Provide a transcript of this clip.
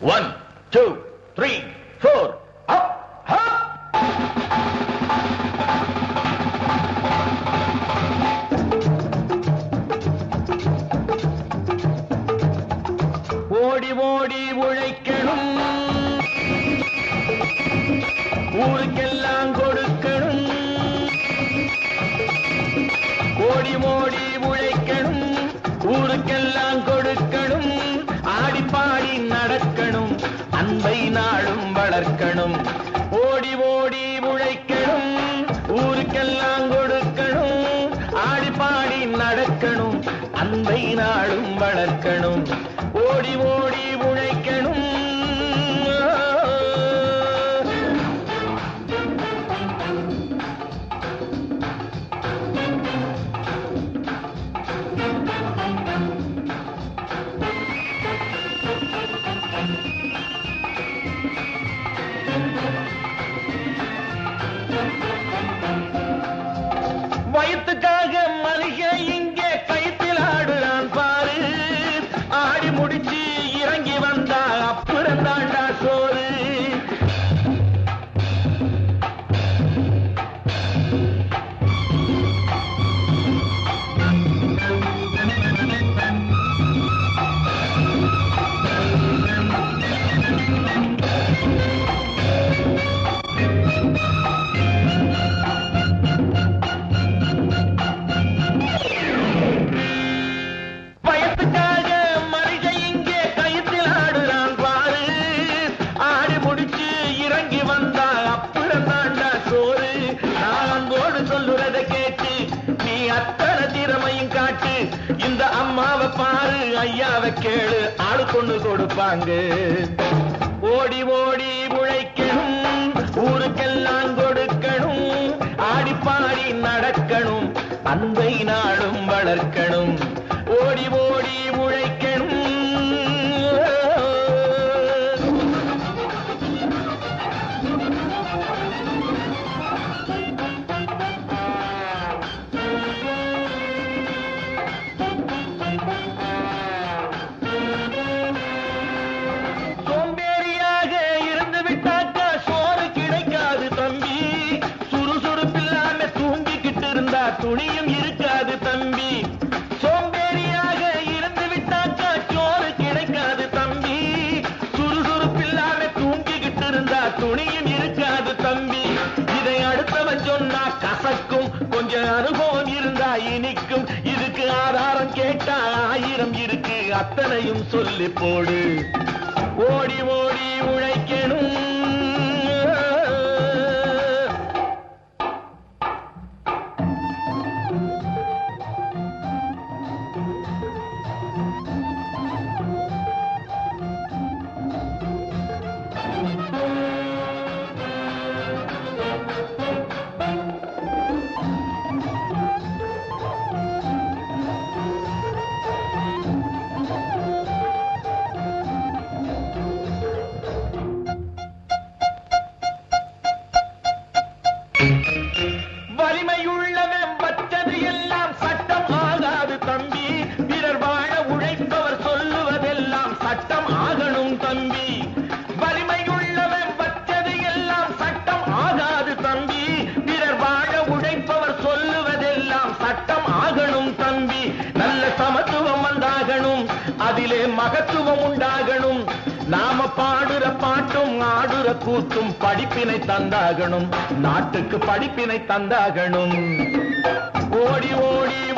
One two three four up up ஓடி ஓடி உழைக்கணும். ஊருக்கெல்லாம் கொடுக்கணும். ஓடி ஓடி உழைக்கணும். ஊருக்கெல்லாம் கொடுக்கணும். நடக்கணும் அன்பை நாளும் வளர்க்கணும். ஓடி ஓடி உழைக்கணும் ஊருக்கெல்லாம் கொடுக்கணும் ஆடி பாடி நடக்கணும் அன்பை நாளும் வளர்க்கணும். ஓடி ஓடி இந்த அம்மாவை பாரு ஐயாவை கேளு ஆளு கொண்டு கொடுப்பாங்க. ஓடி ஓடி உழைக்கணும் ஊருக்கெல்லாம் கொடுக்கணும் ஆடி பாடி நடக்கணும் அன்பை நாளும் வளர்க்கணும். ஆயிரம் இருக்கு அத்தனையும் சொல்லி போடு. ஓடி ஓடி உழைக்கணும். வலிமையுள்ளவன் வச்சது எல்லாம் சட்டம் ஆகாது தம்பி. பிறர் வாழ உழைப்பவர் சொல்லுவதெல்லாம் சட்டம் ஆகணும் தம்பி. வலிமையுள்ளவன் வச்சது எல்லாம் சட்டம் ஆகாது தம்பி. பிறர் வாழ உழைப்பவர் சொல்லுவதெல்லாம் சட்டம் ஆகணும் தம்பி. நல்ல சமத்துவம் வந்தாகணும். அதிலே மகத்துவம் உண்டாகணும். நாம பாடு ஆடுற கூத்தும் படிப்பினை தந்தாகணும். நாட்டுக்கு படிப்பினை தந்தாகணும். ஓடி ஓடி.